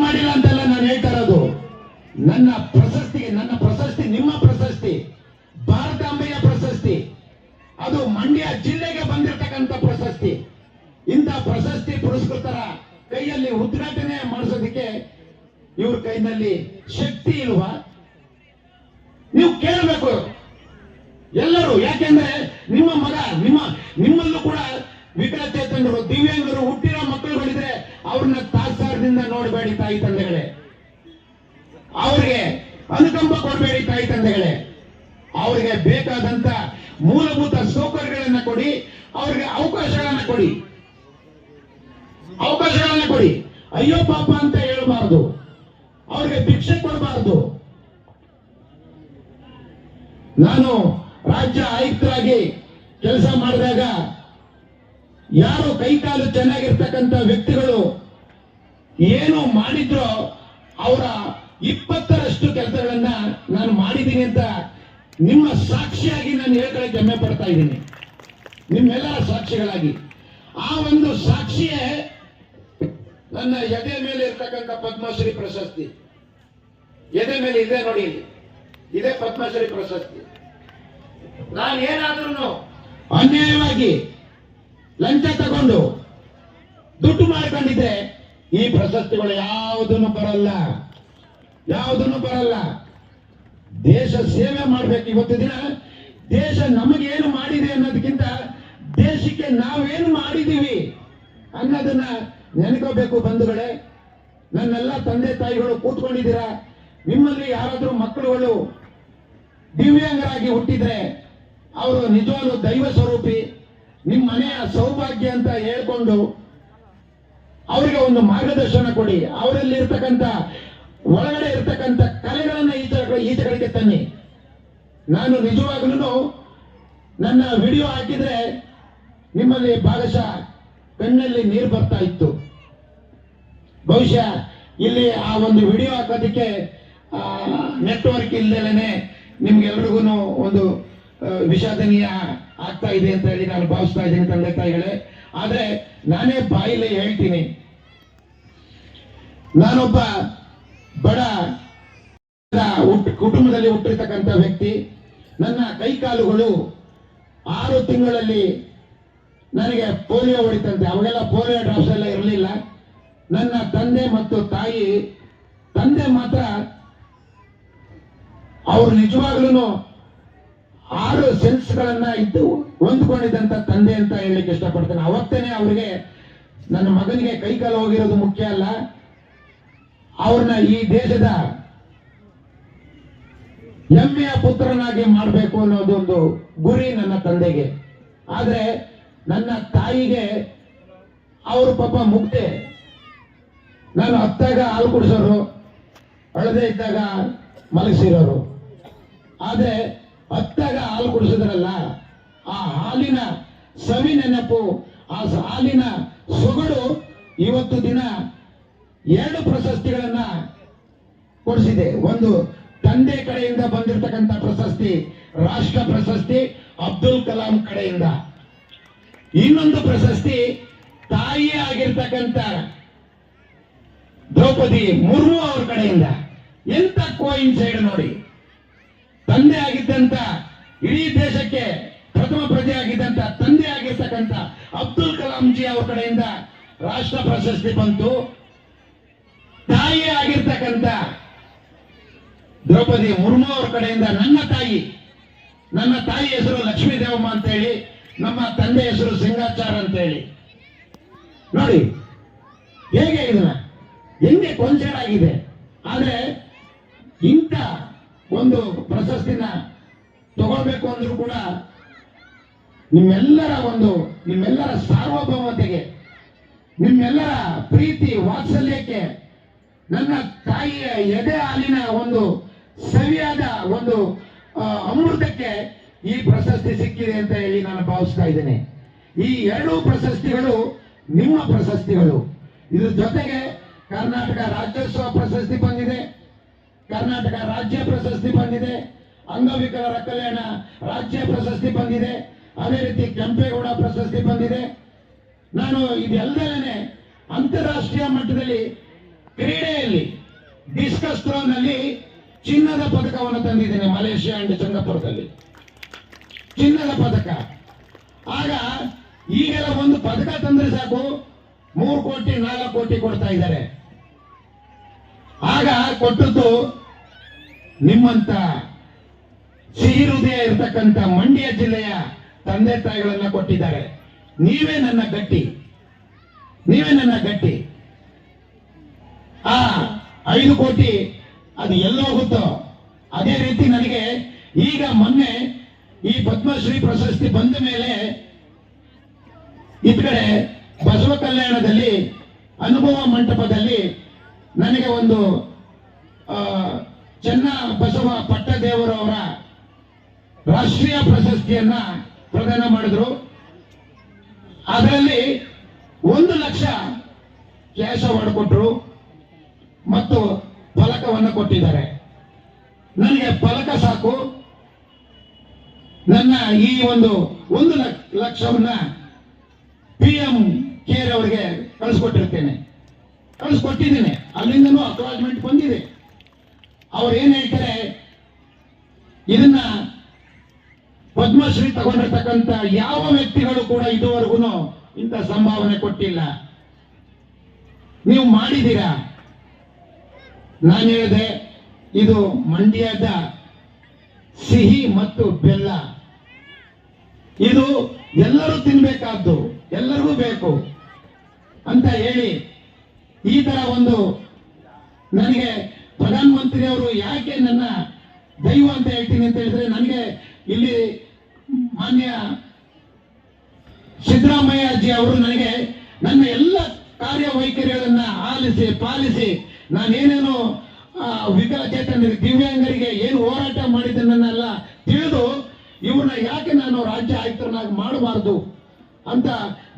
ಮಾಡಿಲ್ಲ ಅಂತೆಲ್ಲ ನಾನು ಹೇಳ್ತಾ ಇರೋದು ನನ್ನ ಪ್ರಶಸ್ತಿಗೆ ನನ್ನ ಪ್ರಶಸ್ತಿ, ನಿಮ್ಮ ಪ್ರಶಸ್ತಿ ಭಾರತಾಂಬೆಯ ಪ್ರಶಸ್ತಿ, ಅದು ಮಂಡ್ಯ ಜಿಲ್ಲೆಗೆ ಬಂದಿರತಕ್ಕಂಥ ಪ್ರಶಸ್ತಿ. ಇಂಥ ಪ್ರಶಸ್ತಿ ಪುರಸ್ಕೃತರ ಕೈಯಲ್ಲಿ ಉದ್ಘಾಟನೆ ಮಾಡಿಸೋದಕ್ಕೆ ಇವ್ರ ಕೈನಲ್ಲಿ ಶಕ್ತಿ ಇಲ್ವಾ? ನೀವು ಕೇಳಬೇಕು. ಎಲ್ಲರೂ, ಯಾಕೆಂದ್ರೆ ನಿಮ್ಮ ಮಗ, ನಿಮ್ಮ, ನಿಮ್ಮಲ್ಲೂ ಕೂಡ ವಿಕಲಚೇತನರು ದಿವ್ಯಾಂಗರು ಹುಟ್ಟಿರೋ ಮಕ್ಕಳುಗಳಿದ್ರೆ ಅವ್ರನ್ನ ತಾತ್ಸಾರದಿಂದ ನೋಡಬೇಡಿ ತಾಯಿ ತಂದೆಗಳೇ. ಅವ್ರಿಗೆ ಅನುಕಂಪ ಕೊಡಬೇಡಿ ತಾಯಿ ತಂದೆಗಳೇ. ಅವರಿಗೆ ಬೇಕಾದಂತ ಮೂಲಭೂತ ಸೌಕರ್ಯಗಳನ್ನ ಕೊಡಿ, ಅವ್ರಿಗೆ ಅವಕಾಶಗಳನ್ನ ಕೊಡಿ. ಅವಕಾಶಗಳನ್ನ ಕೊಡಿ. ಅಯ್ಯೋ ಪಾಪ ಅಂತ ಹೇಳಬಾರದು. ಅವ್ರಿಗೆ ಭಿಕ್ಷೆ ಕೊಡಬಾರದು. ನಾನು ರಾಜ್ಯ ಆಯುಕ್ತರಾಗಿ ಕೆಲಸ ಮಾಡಿದಾಗ ಯಾರು ಕೈಕಾಲು ಚೆನ್ನಾಗಿರ್ತಕ್ಕಂಥ ವ್ಯಕ್ತಿಗಳು ಏನು ಮಾಡಿದ್ರೋ ಅವರ ಇಪ್ಪತ್ತರಷ್ಟು ಕೆಲಸಗಳನ್ನ ನಾನು ಮಾಡಿದ್ದೀನಿ ಅಂತ ನಿಮ್ಮ ಸಾಕ್ಷಿಯಾಗಿ ನಾನು ಹೇಳ್ಕೊಳ್ಳಕ್ಕೆ ಹೆಮ್ಮೆ ಪಡ್ತಾ ಇದ್ದೀನಿ. ನಿಮ್ಮೆಲ್ಲರ ಸಾಕ್ಷಿಗಳಾಗಿ. ಆ ಒಂದು ಸಾಕ್ಷಿಯೇ ನನ್ನ ಎದೆ ಮೇಲೆ ಇರ್ತಕ್ಕಂಥ ಪದ್ಮಶ್ರೀ ಪ್ರಶಸ್ತಿ. ಎದೆ ಮೇಲೆ ಇದೆ ನೋಡಿ. ಇದೇ ಪದ್ಮಶ್ರೀ ಪ್ರಶಸ್ತಿ. ನಾನು ಏನಾದ್ರೂ ಅನ್ಯಾಯವಾಗಿ ಲಂಚ ತಗೊಂಡು ದುಡ್ಡು ಮಾಡ್ಕೊಂಡಿದ್ರೆ ಈ ಪ್ರಶಸ್ತಿಗಳು ಯಾವುದನ್ನು ಬರಲ್ಲ. ಯಾವುದನ್ನು ಬರಲ್ಲ. ದೇಶ ಸೇವೆ ಮಾಡ್ಬೇಕು ಇವತ್ತು ದಿನ. ದೇಶ ನಮಗೇನು ಮಾಡಿದೆ ಅನ್ನೋದಕ್ಕಿಂತ ದೇಶಕ್ಕೆ ನಾವೇನು ಮಾಡಿದೀವಿ ಅನ್ನೋದನ್ನ ನೆನ್ಕೋಬೇಕು ಬಂಧುಗಳೇ. ನನ್ನೆಲ್ಲ ತಂದೆ ತಾಯಿಗಳು ಕೂತ್ಕೊಂಡಿದ್ದೀರಾ? ನಿಮ್ಮಲ್ಲಿ ಯಾರಾದರೂ ಮಕ್ಕಳುಗಳು ದಿವ್ಯಾಂಗರಾಗಿ ಹುಟ್ಟಿದ್ರೆ, ಅವರು ನಿಜವಾದ ದೈವ ಸ್ವರೂಪಿ. ನಿಮ್ಮ ಮನೆಯ ಸೌಭಾಗ್ಯ ಅಂತ ಹೇಳ್ಕೊಂಡು ಅವರಿಗೆ ಒಂದು ಮಾರ್ಗದರ್ಶನ ಕೊಡಿ. ಅವರಲ್ಲಿ ಇರ್ತಕ್ಕಂಥ, ಒಳಗಡೆ ಇರ್ತಕ್ಕಂಥ ಕಲೆಗಳನ್ನ ಈಚೆ ಕಡೆಗೆ ತನ್ನಿ. ನಾನು ನಿಜವಾಗ್ಲೂ ನನ್ನ ವಿಡಿಯೋ ಹಾಕಿದ್ರೆ ನಿಮ್ಮಲ್ಲಿ ಭಾಗಶಃ ಕಣ್ಣಲ್ಲಿ ನೀರು ಬರ್ತಾ ಇತ್ತು. ಬಹುಶಃ ಇಲ್ಲಿ ಆ ಒಂದು ವಿಡಿಯೋ ಹಾಕೋದಕ್ಕೆ ನೆಟ್ವರ್ಕ್ ಇಲ್ದೇನೆ ನಿಮ್ಗೆಲ್ರಿಗೂ ಒಂದು ವಿಷಾದನೀಯ ಆಗ್ತಾ ಇದೆ ಅಂತ ಹೇಳಿ ನಾನು ಭಾವಿಸ್ತಾ ಇದ್ದೀನಿ ತಂದೆ ತಾಯಿಗಳೇ. ಆದ್ರೆ ನಾನೇ ಬಾಯಿಲೆ ಹೇಳ್ತೀನಿ. ನಾನೊಬ್ಬ ಬಡ ಕುಟುಂಬದಲ್ಲಿ ಹುಟ್ಟಿರ್ತಕ್ಕಂತ ವ್ಯಕ್ತಿ. ನನ್ನ ಕೈಕಾಲುಗಳು ಆರು ತಿಂಗಳಲ್ಲಿ ನನಗೆ ಪೋಲಿಯೋ ಹೊಡಿತಂತೆ. ಅವಾಗೆಲ್ಲ ಪೋಲಿಯೋ ಡ್ರಾಪ್ಸ್ ಎಲ್ಲ ಇರಲಿಲ್ಲ. ನನ್ನ ತಂದೆ ಮತ್ತು ತಾಯಿ, ತಂದೆ ಮಾತ್ರ ಅವರು ನಿಜವಾಗ್ಲೂ ಆರು ಸೆನ್ಸ್ಗಳನ್ನ ಇದ್ದು ಹೊಂದ್ಕೊಂಡಿದ್ದಂತ ತಂದೆ ಅಂತ ಹೇಳಲಿಕ್ಕೆ ಇಷ್ಟಪಡ್ತೇನೆ. ಅವತ್ತೇನೆ ಅವರಿಗೆ ನನ್ನ ಮಗನಿಗೆ ಕೈಕಾಲು ಹೋಗಿರೋದು ಮುಖ್ಯ ಅಲ್ಲ. ಅವ್ರನ್ನ ಈ ದೇಶದ ಹೆಮ್ಮೆಯ ಪುತ್ರನಾಗಿ ಮಾಡಬೇಕು ಅನ್ನೋದೊಂದು ಗುರಿ ನನ್ನ ತಂದೆಗೆ. ಆದ್ರೆ ನನ್ನ ತಾಯಿಗೆ ಅವರು ಪಾಪ ಮುಗ್ದೆ ನಾನು ಹತ್ತಾಗ ಹಾಲು ಕುಡಿಸೋರು, ಅಳದೇ ಇದ್ದಾಗ ಮಲಗಿಸಿರೋರು. ಆದ್ರೆ ಹತ್ತಾಗ ಹಾಲು ಕುಡಿಸಿದ್ರಲ್ಲ, ಆ ಹಾಲಿನ ಸವಿ ನೆನಪು, ಆ ಹಾಲಿನ ಸೊಗಡು ಇವತ್ತು ದಿನ ಎರಡು ಪ್ರಶಸ್ತಿಗಳನ್ನ ಕೊಡಿಸಿದೆ. ಒಂದು ತಂದೆ ಕಡೆಯಿಂದ ಬಂದಿರತಕ್ಕಂಥ ಪ್ರಶಸ್ತಿ, ರಾಷ್ಟ್ರ ಪ್ರಶಸ್ತಿ, ಅಬ್ದುಲ್ ಕಲಾಂ ಕಡೆಯಿಂದ. ಇನ್ನೊಂದು ಪ್ರಶಸ್ತಿ ತಾಯಿ ಆಗಿರ್ತಕ್ಕಂಥ ದ್ರೌಪದಿ ಮುರ್ಮು ಅವ್ರ ಕಡೆಯಿಂದ. ಎಂತ ಕೋಯಿನ್ಸೈಡ್ ನೋಡಿ. ತಂದೆ ಆಗಿದ್ದಂತ ಇಡೀ ದೇಶಕ್ಕೆ ಪ್ರಥಮ ಪ್ರಜೆ ಆಗಿದ್ದಂತ ತಂದೆ ಆಗಿರ್ತಕ್ಕಂಥ ಅಬ್ದುಲ್ ಕಲಾಂ ಜಿ ಅವ್ರ ಕಡೆಯಿಂದ ರಾಷ್ಟ್ರ ಪ್ರಶಸ್ತಿ ಬಂತು. ತಾಯಿ ಆಗಿರ್ತಕ್ಕಂಥ ದ್ರೌಪದಿ ಮುರ್ಮು ಅವ್ರ ಕಡೆಯಿಂದ ನನ್ನ ತಾಯಿ ನನ್ನ ತಾಯಿ ಹೆಸರು ಲಕ್ಷ್ಮೀ ದೇವಮ್ಮ ಅಂತ ಹೇಳಿ ನಮ್ಮ ತಂದೆ ಹೆಸರು ಸಿಂಗಾಚಾರ ಅಂತ ಹೇಳಿ ನೋಡಿ, ಹೇಗೆ ಇದನ್ನ? ಹೆಂಗೆ ಕೊಂಚರ್ ಅಂದ್ರೂ ಕೂಡ ನಿಮ್ಮೆಲ್ಲರ ಒಂದು, ನಿಮ್ಮೆಲ್ಲರ ಸಾರ್ವಭೌಮತೆಗೆ, ನಿಮ್ಮೆಲ್ಲರ ಪ್ರೀತಿ ವಾತ್ಸಲ್ಯಕ್ಕೆ ನನ್ನ ತಾಯಿಯ ಎದೆ ಹಾಲಿನ ಒಂದು ಸವಿಯಾದ ಒಂದು ಅಮೃತಕ್ಕೆ ಈ ಪ್ರಶಸ್ತಿ ಸಿಕ್ಕಿದೆ ಅಂತ ಹೇಳಿ ನಾನು ಭಾವಿಸ್ತಾ ಇದ್ದೇನೆ. ಈ ಎರಡೂ ಪ್ರಶಸ್ತಿಗಳು ನಿಮ್ಮ ಪ್ರಶಸ್ತಿಗಳು. ಇದ್ರ ಜೊತೆಗೆ ಕರ್ನಾಟಕ ರಾಜ್ಯೋತ್ಸವ ಪ್ರಶಸ್ತಿ ಬಂದಿದೆ. ಕರ್ನಾಟಕ ರಾಜ್ಯ ಪ್ರಶಸ್ತಿ ಬಂದಿದೆ. ಅಂಗವಿಕಲರ ಕಲ್ಯಾಣ ರಾಜ್ಯ ಪ್ರಶಸ್ತಿ ಬಂದಿದೆ. ಅದೇ ರೀತಿ ಕೆಂಪೇಗೌಡ ಪ್ರಶಸ್ತಿ ಬಂದಿದೆ. ನಾನು ಇದೆಲ್ಲದಲ್ಲೇ ಅಂತಾರಾಷ್ಟ್ರೀಯ ಮಟ್ಟದಲ್ಲಿ ಕ್ರೀಡೆಯಲ್ಲಿ ಡಿಸ್ಕಸ್ನಲ್ಲಿ ಚಿನ್ನದ ಪದಕವನ್ನು ತಂದಿದ್ದೇನೆ ಮಲೇಷ್ಯಾ ಅಂಡ್ ಸಿಂಗಾಪುರದಲ್ಲಿ ಚಿನ್ನದ ಪದಕ. ಆಗ ಈಗೆಲ್ಲ ಒಂದು ಪದಕ ತಂದ್ರೆ ಸಾಕು. ಮೂರು ಕೋಟಿ, ನಾಲ್ಕು ಕೋಟಿ ಕೊಡ್ತಾ ಇದ್ದಾರೆ. ಆಗ ಕೊಟ್ಟದ್ದು ನಿಮ್ಮಂತ ಸಿಹಿ ಹೃದಯ ಇರತಕ್ಕಂತ ಮಂಡ್ಯ ಜಿಲ್ಲೆಯ ತಂದೆ ತಾಯಿಗಳನ್ನ ಕೊಟ್ಟಿದ್ದಾರೆ. ನೀವೇ ನನ್ನ ಗಟ್ಟಿ. ನೀವೇ ನನ್ನ ಗಟ್ಟಿ. ಆ ಐದು ಕೋಟಿ ಅದು ಎಲ್ಲೋ ಹೋಗುತ್ತೋ? ಅದೇ ರೀತಿ ನನಗೆ ಈಗ ಮೊನ್ನೆ ಈ ಪದ್ಮಶ್ರೀ ಪ್ರಶಸ್ತಿ ಬಂದ ಮೇಲೆ ಇದ್ ಕಡೆ ಬಸವ ಕಲ್ಯಾಣದಲ್ಲಿ, ಅನುಭವ ಮಂಟಪದಲ್ಲಿ ನನಗೆ ಒಂದು ಚೆನ್ನ ಬಸವ ಪಟ್ಟದೇವರವರ ರಾಷ್ಟ್ರೀಯ ಪ್ರಶಸ್ತಿಯನ್ನ ಪ್ರದಾನ ಮಾಡಿದ್ರು. ಅದರಲ್ಲಿ ಒಂದು ಲಕ್ಷ ಕ್ಯಾಶ್ ಅವಾರ್ಡ್ ಕೊಟ್ಟರು ಮತ್ತು ಫಲಕವನ್ನು ಕೊಟ್ಟಿದ್ದಾರೆ. ನನಗೆ ಫಲಕ ಸಾಕು. ನನ್ನ ಈ ಒಂದು ಒಂದು ಲಕ್- ಲಕ್ಷವನ್ನ ಪಿ ಎಂ ಕೇರ್ ಅವರಿಗೆ ಕಳಿಸ್ಕೊಟ್ಟಿರ್ತೇನೆ. ಕಳಿಸ್ಕೊಟ್ಟಿದ್ದೇನೆ. ಅಲ್ಲಿಂದನೂ ಅಕ್ನಾಲಜ್ಮೆಂಟ್ ಬಂದಿದೆ. ಅವ್ರು ಏನ್ ಹೇಳ್ತಾರೆ? ಇದನ್ನ ಪದ್ಮಶ್ರೀ ತಗೊಂಡಿರ್ತಕ್ಕಂಥ ಯಾವ ವ್ಯಕ್ತಿಗಳು ಕೂಡ ಇದುವರೆಗೂ ಇಂಥ ಸಂಭಾವನೆ ಕೊಟ್ಟಿಲ್ಲ. ನೀವು ಮಾಡಿದ್ದೀರಾ? ನಾನು ಹೇಳಿದೆ, ಇದು ಮಂಡ್ಯದ ಸಿಹಿ ಮತ್ತು ಬೆಲ್ಲ. ಇದು ಎಲ್ಲರೂ ತಿನ್ಬೇಕಾದ್ದು, ಎಲ್ಲರಿಗೂ ಬೇಕು ಅಂತ ಹೇಳಿ ಈ ತರ ಒಂದು ನನಗೆ ಪ್ರಧಾನಮಂತ್ರಿಯವರು ಯಾಕೆ ನನ್ನ ದೈವ ಅಂತ ಹೇಳ್ತೀನಿ ಅಂತ ಹೇಳಿದ್ರೆ ನನಗೆ ಇಲ್ಲಿ ಮಾನ್ಯ ಸಿದ್ದರಾಮಯ್ಯಜಿ ಅವರು ನನಗೆ ನನ್ನ ಎಲ್ಲ ಕಾರ್ಯವೈಖರಿಗಳನ್ನ ಆಲಿಸಿ, ಪಾಲಿಸಿ, ನಾನೇನೇನು ವಿಕಲಚೇತನ ದಿವ್ಯಾಂಗರಿಗೆ ಏನು ಹೋರಾಟ ಮಾಡಿದ್ದನ್ನೆಲ್ಲ ತಿಳಿದು ಇವ್ರನ್ನ ಯಾಕೆ ನಾನು ರಾಜ್ಯ ಆಯುಕ್ತರನ್ನಾಗಿ ಮಾಡಬಾರ್ದು ಅಂತ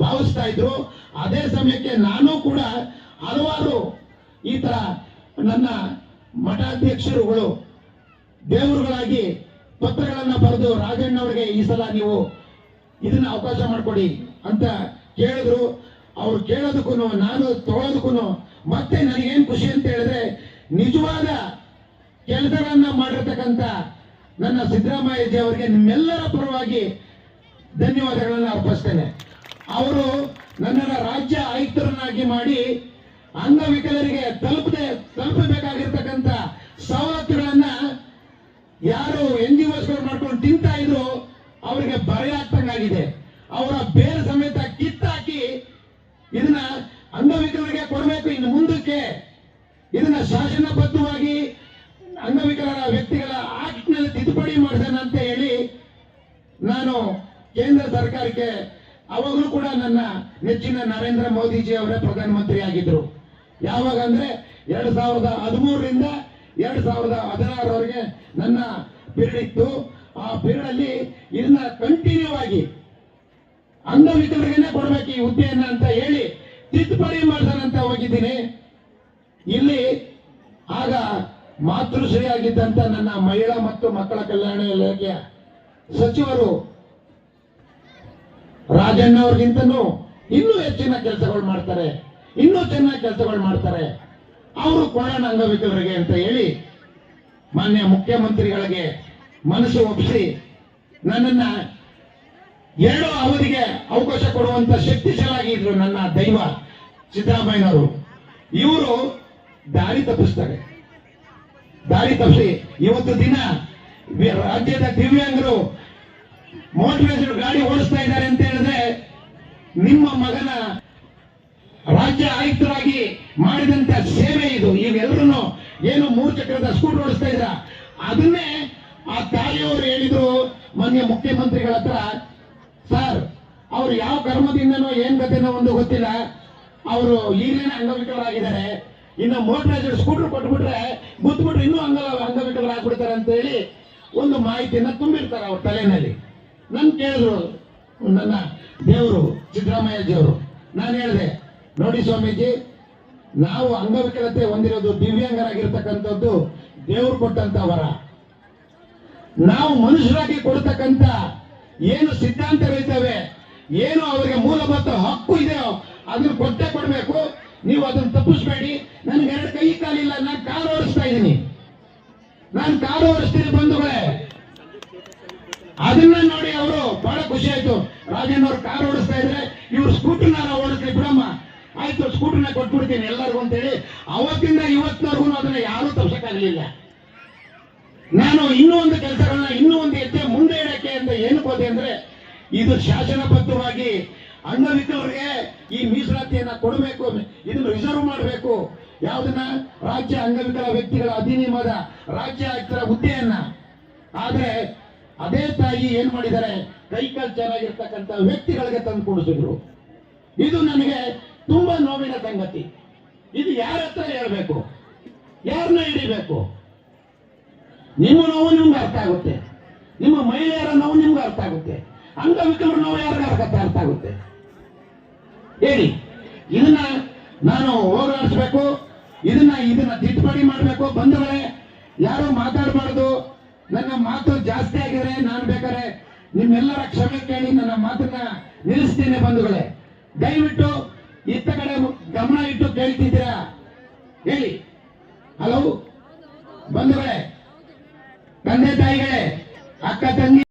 ಭಾವಿಸ್ತಾ ಇದ್ರು. ಅದೇ ಸಮಯಕ್ಕೆ ನಾನು ಕೂಡ ಹಲವಾರು ಈ ತರ ನನ್ನ ಮಠಾಧ್ಯಕ್ಷರುಗಳು, ದೇವರುಗಳಾಗಿ ಪತ್ರಗಳನ್ನ ಬರೆದು ರಾಜಣ್ಣ ಅವರಿಗೆ ಈ ಸಲ ನೀವು ಇದನ್ನ ಅವಕಾಶ ಮಾಡಿಕೊಡಿ ಅಂತ ಕೇಳಿದ್ರು. ಅವ್ರು ಕೇಳೋದಕ್ಕೂ ನಾನು ತೊಗೊಳೋದಕ್ಕೂ ಮತ್ತೆ ನನಗೇನು ಖುಷಿ ಅಂತ ಹೇಳಿದ್ರೆ ನಿಜವಾದ ಕೆಲಸಗಳನ್ನ ಮಾಡಿರ್ತಕ್ಕಂಥ ನನ್ನ ಸಿದ್ದರಾಮಯ್ಯಜಿ ಅವರಿಗೆ ನಿಮ್ಮೆಲ್ಲರ ಪರವಾಗಿ ಧನ್ಯವಾದಗಳನ್ನು ಅರ್ಪಿಸ್ತೇನೆ. ಅವರು ನನ್ನನ್ನ ರಾಜ್ಯ ಆಯುಕ್ತರನ್ನಾಗಿ ಮಾಡಿ ಅಂಗವಿಕಲರಿಗೆ ತಲುಪದೆ ತಲುಪಬೇಕಾಗಿರ್ತಕ್ಕಂಥ ಸವಲತ್ತುಗಳನ್ನ ಯಾರು ಎನ್ ಜಿ ಓಸ್ಗಳು ಮಾಡ್ಕೊಂಡು ತಿಂತಾ ಇದ್ರು, ಅವರಿಗೆ ಬರೆ ಆಗ್ತಂಗಾಗಿದೆ ಅವರ ಬೇರೆ ಸಮೇತ ಕಿತ್ತಾಕಿ ಇದನ್ನ ಅಂಗವಿಕಲರಿಗೆ ಕೊಡಬೇಕು ಇನ್ನು ಮುಂದಕ್ಕೆ. ಇದನ್ನ ಶಾಸನಬದ್ಧವಾಗಿ ಅಂಗವಿಕಲರ ವ್ಯಕ್ತಿಗಳ ಆಕ್ಟ್ನಲ್ಲಿ ತಿದ್ದುಪಡಿ ಮಾಡ್ತೇನೆ ಅಂತ ಹೇಳಿ ನಾನು ಕೇಂದ್ರ ಸರ್ಕಾರಕ್ಕೆ ಅವಾಗಲೂ ಕೂಡ ನನ್ನ ನೆಚ್ಚಿನ ನರೇಂದ್ರ ಮೋದಿಜಿ ಅವರೇ ಪ್ರಧಾನಮಂತ್ರಿ ಆಗಿದ್ರು ಯಾವಾಗ ಅಂದ್ರೆ ಎರಡ್ ಸಾವಿರದ ಹದಿಮೂರರಿಂದ ಎರಡ್ ಸಾವಿರದ ಹದಿನಾರವರೆಗೆ ನನ್ನ ಪೀರಿಯಡ್ ಇತ್ತು ಆ ಪೀರಿಯಡ್ ಅಲ್ಲಿ ಇದನ್ನ ಕಂಟಿನ್ಯೂ ಆಗಿ ಅಂಗವಿಕಲರಿಗೇನೆ ಕೊಡ್ಬೇಕು ಈ ಹುದ್ದೆಯನ್ನ ಅಂತ ಹೇಳಿ ತಿದ್ದುಪಡಿ ಮಾಡ್ತಾನಂತ ಅಂತ ಹೋಗಿದ್ದೀನಿ. ಇಲ್ಲಿ ಆಗ ಮಾತೃಶ್ರೀ ಆಗಿದ್ದಂತ ನನ್ನ ಮಹಿಳಾ ಮತ್ತು ಮಕ್ಕಳ ಕಲ್ಯಾಣ ಇಲಾಖೆಯ ಸಚಿವರು ರಾಜಣ್ಣ ಅವ್ರಿಗಿಂತನೂ ಇನ್ನೂ ಹೆಚ್ಚಿನ ಕೆಲಸಗಳು ಮಾಡ್ತಾರೆ. ಇನ್ನೂ ಚೆನ್ನಾಗಿ ಕೆಲಸಗಳು ಮಾಡ್ತಾರೆ. ಅವರು ಕೊಡೋಣ ಅಂಗವಿಕಲರಿಗೆ ಅಂತ ಹೇಳಿ ಮಾನ್ಯ ಮುಖ್ಯಮಂತ್ರಿಗಳಿಗೆ ಮನಸ್ಸು ಒಪ್ಪಿಸಿ ನನ್ನನ್ನ ಎರಡು ಅವಧಿಗೆ ಅವಕಾಶ ಕೊಡುವಂತ ಶಕ್ತಿಶಾಲಾಗಿದ್ರು ನನ್ನ ದೈವ ಸಿದ್ದರಾಮಯ್ಯನವರು. ಇವರು ದಾರಿ ತಪ್ಪಿಸ್ತಾರೆ. ದಾರಿ ತಪ್ಪಿಸಿ ಇವತ್ತು ದಿನ ರಾಜ್ಯದ ದಿವ್ಯಾಂಗರು ಮೋಟಿವೇಶನ್ ಗಾಡಿ ಓಡಿಸ್ತಾ ಇದ್ದಾರೆ ಅಂತ ಹೇಳಿದ್ರೆ ನಿಮ್ಮ ಮಗನ ರಾಜ್ಯ ಆಯುಕ್ತರಾಗಿ ಮಾಡಿದಂತ ಸೇವೆ ಇದು. ಇವೆಲ್ಲರೂ ಏನು ಮೂರು ಚಕ್ರದ ಸ್ಕೂಟರ್ ಓಡಿಸ್ತಾ ಇದ್ರ ಅದನ್ನೇ ಆ ತಾಯಿಯವರು ಹೇಳಿದ್ರು ಮಾನ್ಯ ಮುಖ್ಯಮಂತ್ರಿಗಳ ಹತ್ರ. ಸರ್, ಅವ್ರು ಯಾವ ಕರ್ಮದಿಂದನೋ ಏನ್ ಕಥೆನೋ ಒಂದು ಗೊತ್ತಿಲ್ಲ. ಅವರು ಈಗಲೇ ಅಂಗವಿಕಲರಾಗಿದ್ದಾರೆ ಇನ್ನು ಮೋಟರ್ ಸ್ಕೂಟರ್ ಕೊಟ್ಬಿಟ್ರೆ ಗುದ್ಬಿಟ್ರೆ ಇನ್ನೂ ಅಂಗ ಅಂಗವಿಕಲರಾಗ್ಬಿಡ್ತಾರೆ ಅಂತ ಹೇಳಿ ಒಂದು ಮಾಹಿತಿಯನ್ನ ತುಂಬಿರ್ತಾರೆ ಅವ್ರ ತಲೆನಲ್ಲಿ. ನನ್ ಕೇಳಿದ್ರು ನನ್ನ ದೇವರು ಸಿದ್ದರಾಮಯ್ಯಜಿಯವರು ನಾನು ಹೇಳಿದೆ ನೋಡಿ ಸ್ವಾಮೀಜಿ, ನಾವು ಅಂಗವಿಕಲತೆ ಹೊಂದಿರೋದು ದಿವ್ಯಾಂಗರಾಗಿರ್ತಕ್ಕಂಥದ್ದು ದೇವರು ಕೊಟ್ಟಂತ ವರ. ನಾವು ಮನುಷ್ಯರಾಗಿ ಕೊಡ್ತಕ್ಕಂತ ಏನು ಸಿದ್ಧಾಂತಗಳಿದ್ದಾವೆ, ಏನು ಅವರಿಗೆ ಮೂಲಭೂತ ಹಕ್ಕು ಇದೆಯೋ ಅದನ್ನು ಕೊಟ್ಟೆ ಕೊಡಬೇಕು. ನೀವು ಅದನ್ನು ತಪ್ಪಿಸ್ಬೇಡಿ. ನನಗೆ ಎರಡು ಕೈ ಕಾಲಿಲ್ಲ, ನಾನು ಕಾರು ಓಡಿಸ್ತಾ ಇದ್ದೀನಿ. ನಾನು ಕಾರು ಓಡಿಸ್ತೀನಿ ಬಂಧುಗಳೇ. ಅದನ್ನ ನೋಡಿ ಅವರು ಬಹಳ ಖುಷಿ ಆಯ್ತು. ರಾಜನ್ ಅವ್ರು ಕಾರ್ ಓಡಿಸ್ತಾ ಇದ್ರೆ ಇವ್ರು ಸ್ಕೂಟರ್ನ ಓಡಿಸ್ಲಿ ಬಿಡಮ್ಮ. ಆಯ್ತು, ಸ್ಕೂಟರ್ನ ಕೊಟ್ಬಿಡ್ತೀನಿ ಎಲ್ಲರಿಗೂ ಅಂತೇಳಿ ಅವತ್ತಿಂದ ಇವತ್ತಿನವರೆಗೂ ಅದನ್ನ ಯಾರೂ ತಪ್ಸಕ್ಕಾಗಲಿಲ್ಲ. ನಾನು ಇನ್ನೂ ಒಂದು ಕೆಲಸಗಳನ್ನ ಇನ್ನೂ ಒಂದು ಹೆಜ್ಜೆ ಮುಂದೆ ಇಡಕ್ಕೆ ಅಂತ ಏನು ಹೋದೆ ಅಂದ್ರೆ, ಇದು ಶಾಸನಬದ್ಧವಾಗಿ ಅಂಗವಿಕಲರಿಗೆ ಈ ಮೀಸಲಾತಿಯನ್ನ ಕೊಡಬೇಕು, ಇದನ್ನು ರಿಸರ್ವ್ ಮಾಡಬೇಕು. ಯಾವುದನ್ನ? ರಾಜ್ಯ ಅಂಗವಿಕಲ ವ್ಯಕ್ತಿಗಳ ಅಧಿನಿಯಮದ ರಾಜ್ಯ ಆಯುಕ್ತರ ಹುದ್ದೆಯನ್ನ. ಆದ್ರೆ ಅದೇ ತಾಯಿ ಏನ್ ಮಾಡಿದ್ದಾರೆ? ಕೈಕಲ್ ಚೆನ್ನಾಗಿರ್ತಕ್ಕಂಥ ವ್ಯಕ್ತಿಗಳಿಗೆ ತಂದು ಕೊಡಿಸಿದ್ರು ಇದು ನನಗೆ ತುಂಬಾ ನೋವಿನ ಸಂಗತಿ. ಇದು ಯಾರ ಹತ್ರ ಹೇಳ್ಬೇಕು? ಯಾರನ್ನ ಹಿಡಿಬೇಕು? ನಿಮ್ಮ ನೋವು ನಿಮ್ಗೆ ಅರ್ಥ ಆಗುತ್ತೆ. ನಿಮ್ಮ ಮಹಿಳೆಯರ ನೋವು ನಿಮ್ಗೆ ಅರ್ಥ ಆಗುತ್ತೆ. ಅಂಗವಿಕಲರ ನೋವು ಯಾರಿಗೆ ಅರ್ಥ ಆಗುತ್ತೆ ಹೇಳಿ. ಇದನ್ನ ನಾನು ಹೋರಾಡಿಸ್ಬೇಕು ಇದನ್ನ ಇದನ್ನ ತಿದ್ದುಪಡಿ ಮಾಡಬೇಕು. ಬಂಧುಗಳೇ, ಯಾರು ಮಾತಾಡಬಾರ್ದು. ನನ್ನ ಮಾತು ಜಾಸ್ತಿ ಆಗಿದ್ರೆ ನಾನು ಬೇಕಾದ್ರೆ ನಿಮ್ಮೆಲ್ಲರ ಕ್ಷಮೆ ಕೇಳಿ ನನ್ನ ಮಾತನ್ನ ನಿಲ್ಲಿಸ್ತೇನೆ ಬಂಧುಗಳೇ. ದಯವಿಟ್ಟು ಇತ್ತ ಕಡೆ ಗಮನ ಇಟ್ಟು ಕೇಳ್ತಿದ್ದೀರಾ? ಹೇಳಿ. ಹಲೋ? ಬಂಧುಗಳೇ ತಂದೆ ತಾಯಿಗಳೇ ಅಕ್ಕ ತಂಗಿ